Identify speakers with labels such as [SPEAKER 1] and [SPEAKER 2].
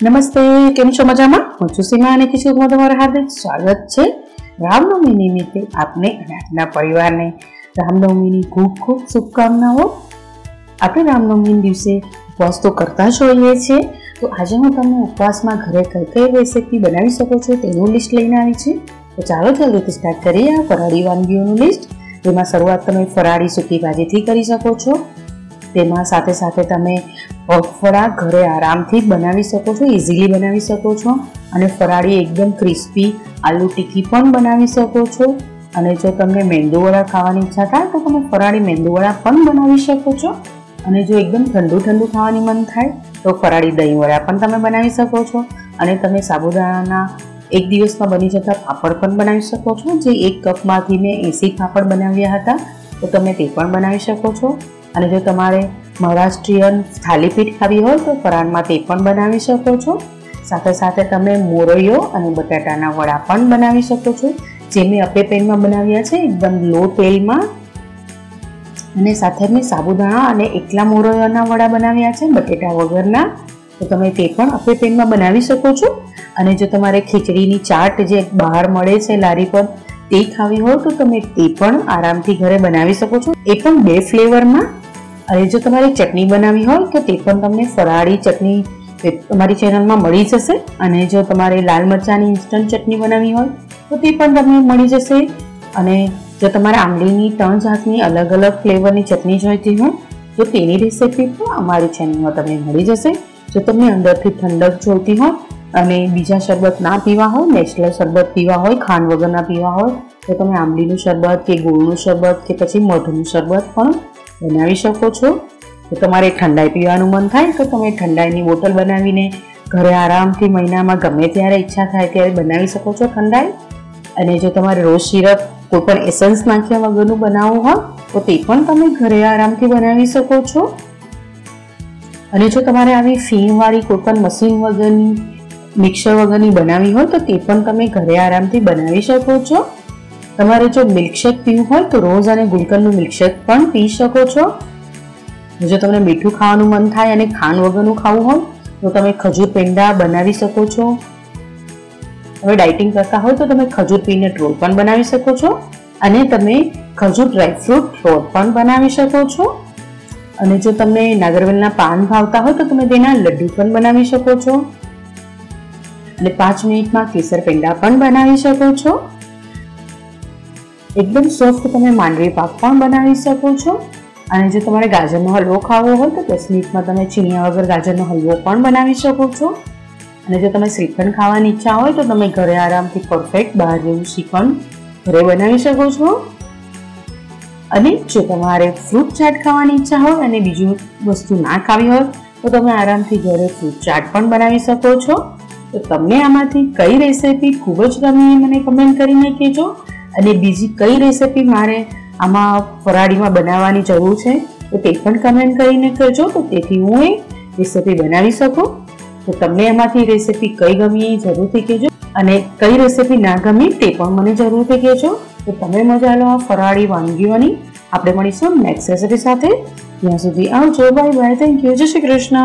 [SPEAKER 1] નમસ્તે, કેમ છો મજામાં? હું છું સીમા અને કિશોરમાં તમારું હાર્દિક સ્વાગત છે રામનવમી નિમિત્તે આપને અને આપના પરિવારને. રામનવમીની ખૂબ ખૂબ શુભકામનાઓ. આપણે રામનવમીના દિવસે ઉપવાસ તો કરતા જ હોઈએ છીએ. તો આજે હું તમને ઉપવાસમાં ઘરે કઈ કઈ રેસીપી બનાવી શકો છો તેનું લિસ્ટ લઈને આવી છે. તો ચાલો જલ્દીથી સ્ટાર્ટ કરીએ આ ફરાળી વાનગીઓનું લિસ્ટ તેમાં શરૂઆત તમે ફરાળી સૂકી ભાજીથી કરી શકો છો. તેમાં સાથે સાથે તમે પગફળા ઘરે આરામથી બનાવી શકો છો ઇઝીલી બનાવી શકો છો અને ફરાળી એકદમ ક્રિસ્પી આલુ ટીકી પણ બનાવી શકો છો. અને જો તમને મેંદુવડા ખાવાની ઈચ્છા થાય તો તમે ફરાળી મેંદુવડા પણ બનાવી શકો છો. અને જો એકદમ ઠંડુ ઠંડુ ખાવાની મન થાય તો ફરાળી દહીંવડા પણ તમે બનાવી શકો છો. અને તમે સાબુદાણાના એક દિવસમાં બની જતા પાપડ પણ બનાવી શકો છો. જે એક કપમાંથી મેં એંસી પાપડ બનાવ્યા હતા, તો તમે તે પણ બનાવી શકો છો. અને જો તમારે મહારાષ્ટ્રીયન થાલીપીઠ ખાવી હોય તો ફરાળમાં તે પણ બનાવી શકો છો. સાથે સાથે તમે મોરૈયો અને બટાટાના વડા પણ બનાવી શકો છો. જે મેં અપે પેનમાં બનાવ્યા છે, એકદમ લો તેલમાં. અને સાથે મેં સાબુદાણા અને એકલા મોરૈયાના વડા બનાવ્યા છે, બટેટા વગરના. તો તમે તે પણ અપે પેનમાં બનાવી શકો છો. અને જો તમારે ખીચડીની ચાટ જે બહાર મળે છે લારી પર, તે ખાવી હોય તો તમે તે પણ આરામથી ઘરે બનાવી શકો છો. એ પણ બે ફ્લેવરમાં. અને જો તમારે ચટણી બનાવવી હોય તો તે પણ તમને ફરાળી ચટણી તમારી ચેનલમાં મળી જશે. અને જો તમારે લાલ મરચાંની ઇન્સ્ટન્ટ ચટણી બનાવવી હોય તો તે પણ તમને મળી જશે. અને જો તમારે આંબલીની ત્રણ જાતની અલગ અલગ ફ્લેવરની ચટણી જોઈતી હોય, તો તેની રેસીપી પણ અમારી ચેનલમાં તમને મળી જશે. જો તમને અંદરથી ઠંડક જોઈતી હોય અને બીજા શરબત ના પીવા હોય, નેચરલ શરબત પીવા હોય, ખાંડ વગરના પીવા હોય, તો તમે આંબલીનું શરબત કે ગોળનું શરબત કે પછી મધનું શરબત પણ બનાવી શકો છો. તો તમારે ઠંડાઈ પીવાનું મન થાય તો તમે ઠંડાઈની બોટલ બનાવીને ઘરે આરામથી મહિનામાં ગમે ત્યારે ઈચ્છા થાય ત્યારે બનાવી શકો છો ઠંડાઈ. અને જો તમારે રોજ સિરપ કોઈ પણ એસન્સ નાખ્યા વગરનું બનાવવું હોય, તો તે પણ તમે ઘરે આરામથી બનાવી શકો છો. અને જો તમારે આવી ફીણવાળી કોઈ પણ મશીન વગરની, મિક્સર વગરની બનાવી હોય, તો તે પણ તમે ઘરે આરામથી બનાવી શકો છો. તમારે જો મિલ્કશેક પીવું હોય તો રોઝ અને ગુલકંદનું મિલ્કશેક પણ પી શકો છો. જો તમને મીઠું ખાવાનું મન થાય અને ખાંડ વગરનું ખાવું હોય, તો તમે ખજૂર પેંડા બનાવી શકો છો. હવે ડાયટિંગ કરતા હોય તો તમે ખજૂર પીનટ રોલ પણ બનાવી શકો છો અને તમે ખજૂર ડ્રાયફ્રૂટ રોલ પણ બનાવી શકો છો. અને જો તમને નાગરવેલના પાન ભાવતા હોય તો તમે તેના લડ્ડુ પણ બનાવી શકો છો. અને પાંચ મિનિટમાં કેસર પેંડા પણ બનાવી શકો છો. એકદમ સોફ્ટ તમે માંડવી પાક પણ બનાવી શકો છો. અને જો તમારે ગાજરનો હલવો ખાવો હોય તો દસ મિનિટમાં તમે છીણ્યા વગર ગાજરનો હલવો પણ બનાવી શકો છો. અને જો તમે શ્રીખંડ ખાવાની ઈચ્છા હોય તો તમે ઘરે આરામથી પરફેક્ટ બહાર જેવું શ્રીખંડ ઘરે બનાવી શકો છો. અને જો તમારે ફ્રૂટ ચાટ ખાવાની ઈચ્છા હોય અને બીજું વસ્તુ ના ખાવી હોય તો તમે આરામથી ઘરે ફ્રૂટ ચાટ પણ બનાવી શકો છો. તો તમને આમાંથી કઈ રેસીપી ખૂબ જ ગમી મને કમેન્ટ કરીને કહેજો. અને બીજી કઈ રેસીપી મારે આમાં ફરાળીમાં બનાવવાની જરૂર છે, તો તે પણ કમેન્ટ કરીને કહેજો. તો તેથી હું એ રેસીપી બનાવી શકું. તો તમને એમાંથી રેસીપી કઈ ગમી જરૂરથી કહેજો. અને કઈ રેસીપી ના ગમી તે પણ મને જરૂરથી કહેજો. તો તમે મજા લો આ ફરાળી વાનગીઓની. આપણે મળીશું નેક્સ્ટ રેસીપી સાથે. ત્યાં સુધી આવજો. બાય બાય થેન્ક યુ જય શ્રી કૃષ્ણ.